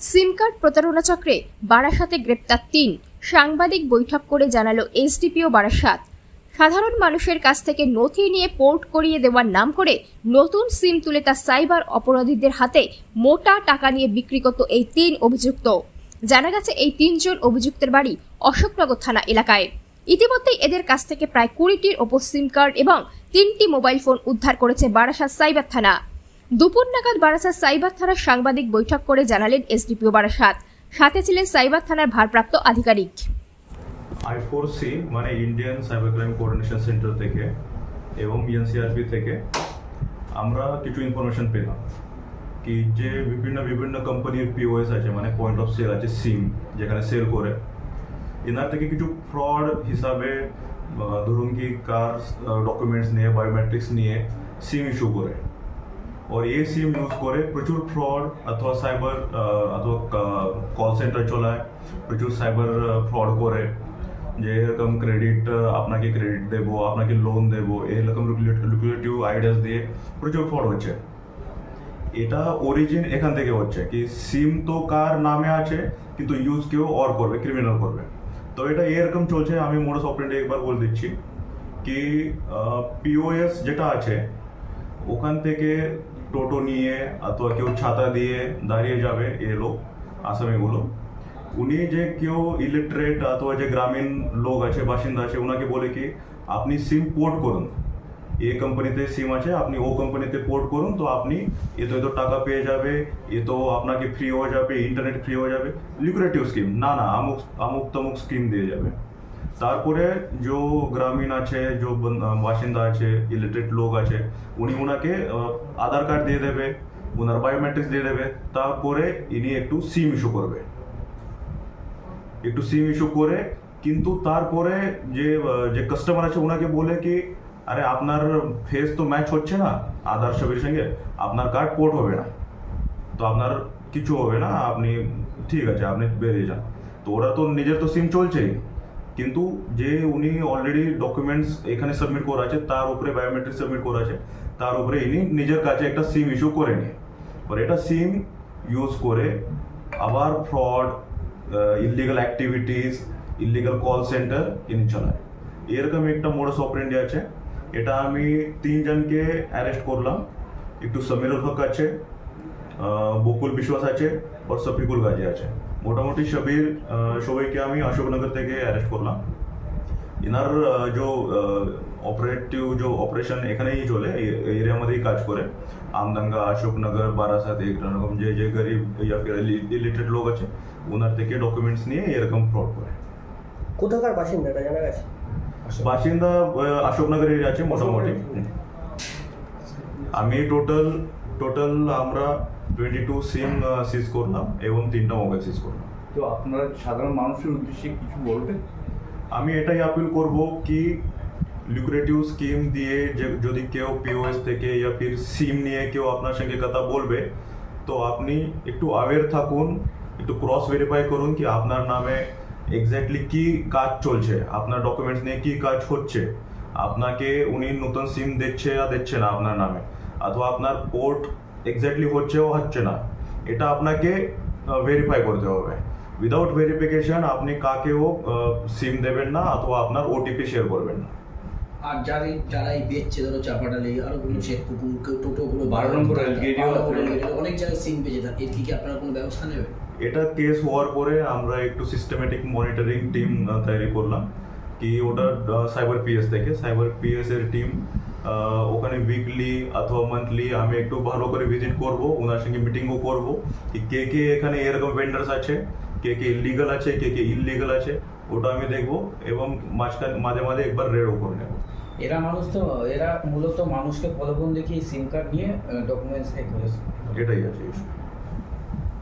সিম card প্রতারণা চক্রে বারাসাতে গ্রেপ্তার তিন। সাংবাদিক বৈঠক করে জানালো এসডিপিও বারাসাত। সাধারণ মানুষের কাছ থেকে নথি নিয়ে পোর্ট করিয়ে দেওয়ার নাম করে নতুন সিম তুলে তা সাইবার অপরাধীদের হাতে মোটা টাকা নিয়ে বিক্রি করত এই তিন অভিযুক্ত। জানা গেছে এই তিনজন অভিযুক্তের বাড়ি অশোকনগর থানা এলাকায়। ইতিমধ্যেই এদের কাছ থেকে প্রায় কুড়িটির ওপর সিম কার্ড এবং তিনটি মোবাইল ফোন উদ্ধার করেছে বারাসাত সাইবার থানা। দুপুর নাগাদ বারাসাত সাইবার থানার সাংবাদিক বৈঠক করে জানালেন এসডিপিও বারাসাত। সাথে ছিলেন সাইবার থানার ভারপ্রাপ্ত আধিকারিক। আই ফোর সি মানে Indian cyber crime coordination centre থেকে এবং এনসিআরপি থেকে আমরা কিছু ইনফরমেশন পেলাম কি যে বিভিন্ন বিভিন্ন কোম্পানির পিওএস আছে মানে পয়েন্ট অফ সেল আছে, সিম, যেখানে সেল করে। এনার থেকে কিছু ফ্রড হিসাবে ধরুন কি কার ডকুমেন্টস নিয়ে বায়োমেট্রিক্স নিয়ে, সিম ইস্যু করে। और એ সিম ইউজ করে প্রচুর ফ্রড অথবা সাইবার অথবা কল সেন্টার চলায় প্রচুর সাইবার ফ্রড করে যে এরকম ক্রেডিট আপনাকে ক্রেডিট দেবো আপনাকে লোন দেবো এরকম লুকুলেটিভ আইডিয়াস দিয়ে প্রচুর ফ্রড হচ্ছে এটা অরিজিন এখান থেকে হচ্ছে কি সিম তো কার নামে আছে কিন্তু ইউজ কেউ অর করবে ক্রিমিনাল করবে তো এটা এরকম চলছে আমি মোটস অপারেন্টে একবার বলে দিচ্ছি কি পিওএস যেটা আছে ওখান থেকে টোটো নিয়ে অথবা কেউ ছাতা দিয়ে দাঁড়িয়ে যাবে এ লোক, আসামিগুলো। উনি যে কেউ ইলেকট্রেট অথবা যে গ্রামীণ লোক আছে, বাসিন্দা আছে ওনাকে বলে কি, আপনি সিম পোর্ট করুন। এ কোম্পানিতে সিম আছে, আপনি ও কোম্পানিতে পোর্ট করুন, তো আপনি এ তো এত টাকা পেয়ে যাবে, এ তো আপনাকে ফ্রি হয়ে যাবে ইন্টারনেট ফ্রি হয়ে যাবে লিকুরেটিভ স্কিম না না, আমুক আমুক তমুক স্কিম দিয়ে যাবে। তারপরে যে গ্রামীণ আছে, যে বাসিন্দা আছে ইলেকট্রেট লোক আছে, উনি ওনাকে আধার কার্ড দিয়ে দেবে ওনার বায়োমেট্রিক্স দিয়ে দেবে, তারপরে ইনি একটু সিম ইস্যু করবে। একটু সিম ইস্যু করে, কিন্তু তারপরে যে যে কাস্টমার আছে ওনাকে বলে কি, আরে, আপনার ফেস তো ম্যাচ হচ্ছে না, আধার ছবির সঙ্গে, আপনার কার্ড পোর্ট হবে না। তো আপনার কিছু হবে না, আপনি ঠিক আছে, আপনি বেরিয়ে যান। তো ওরা তো নিজের তো সিম চলছেই। কিন্তু যে উনি অলরেডি ডকুমেন্টস এখানে সাবমিট করা আছে তার উপরে বায়োমেট্রিক সাবমিট করা আছে তার উপরে ইনি নিজের কাছে একটা সিম ইস্যু করে নিয়ে। আর এটা সিম ইউজ করে আবার fraud illegal activities illegal call centre ইনি চালায়। এরকম একটা মোডাস অপারেন্ডি আছে। এটা আমি তিনজনকে অ্যারেস্ট করলাম। একটু সমীরুল হক আছে বকুল বিশ্বাস আছে, আর সফিকুল গাজী আছে। মোটামুটি সবির সবাইকে আমি অশোকনগর থেকে অ্যারেস্ট করলাম। ইনার যে অপারেটিভ যে অপারেশন এখানেই চলে এই এরিয়ামধ্যেই কাজ করে। আমদাঙ্গা অশোকনগর বারাসাত এরকম যে যে গরিব ইয়া ফির ইলিটারেট লোক আছে ওনার থেকে ডকুমেন্টস নিয়ে এরকম ফ্রড করে। কোথাকার বাসিন্দা এটা জানা গেছে? বাসিন্দা আহ, অশোকনগর এরিয়া আছে মোটামুটি। আমি টোটাল টোটাল আমরা টোয়েন্টি টু সিম সিজ করলাম এবং তিনটা মোবাইল সিজ করলাম তো আপনারা সাধারণ মানুষের উদ্দেশ্যে কিছু বলবেন? আমি এটাই আপিল করব কি লুক্রেটিভ স্কিম দিয়ে যে যদি কেউ পিওএস থেকে ইয়া ফির সিম নিয়ে কেউ আপনার সঙ্গে কথা বলবে তো আপনি একটু অ্যাওয়্যার থাকুন একটু ক্রস ভেরিফাই করুন কি আপনার নামে এক্স্যাক্টলি কি কাজ চলছে আপনার ডকুমেন্টস নিয়ে কি কাজ হচ্ছে আপনাকে উনি নতুন সিম দিচ্ছে বা দিচ্ছে না আপনার নামে অথবা আপনার পোর্ট এক্স্যাক্টলি হচ্ছেও হচ্ছে না। এটা আপনাকে ভেরিফাই করতে হবে। উইদাউট ভেরিফিকেশন আপনি কাকেও সিম দেবেন না অথবা আপনার ওটিপি শেয়ার করবেন না। আর যারা যারা এই বেচছে ধরো চাপাটালি আরও কোনো শেখ পুকুর কেউ টোটো গুলো বারো নম্বর অনেক জায়গায় সিম এর কি কি আপনারা কোনো ব্যবস্থা নেবেন? এটা কেস হওয়ার পরে আমরা একটু সিস্টেমেটিক মনিটরিং টিম তৈরি করলাম। কি ওটা সাইবার পিএস থেকে। সাইবার পিএস এর টিম ওখানে উইকলি অথবা মান্থলি আমি একটু ভালো করে ভিজিট করব ওনার সঙ্গে মিটিংও করব। কি কে কে এখানে এরকম ভেন্ডার্স আছে? কে কে ইলিগাল আছে কে কে ইললিগাল আছে? ওটা আমি দেখব এবং মাঝখানে মাঝে মাঝে একবার রেডও করে নেব। এরা মানুষ তো এরা মূলত মানুষকে প্রলোভন দেখিয়ে সিম কার্ড নিয়ে ডকুমেন্টস এটাই আছে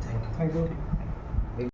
থ্যাংক ইউ থ্যাংক ইউ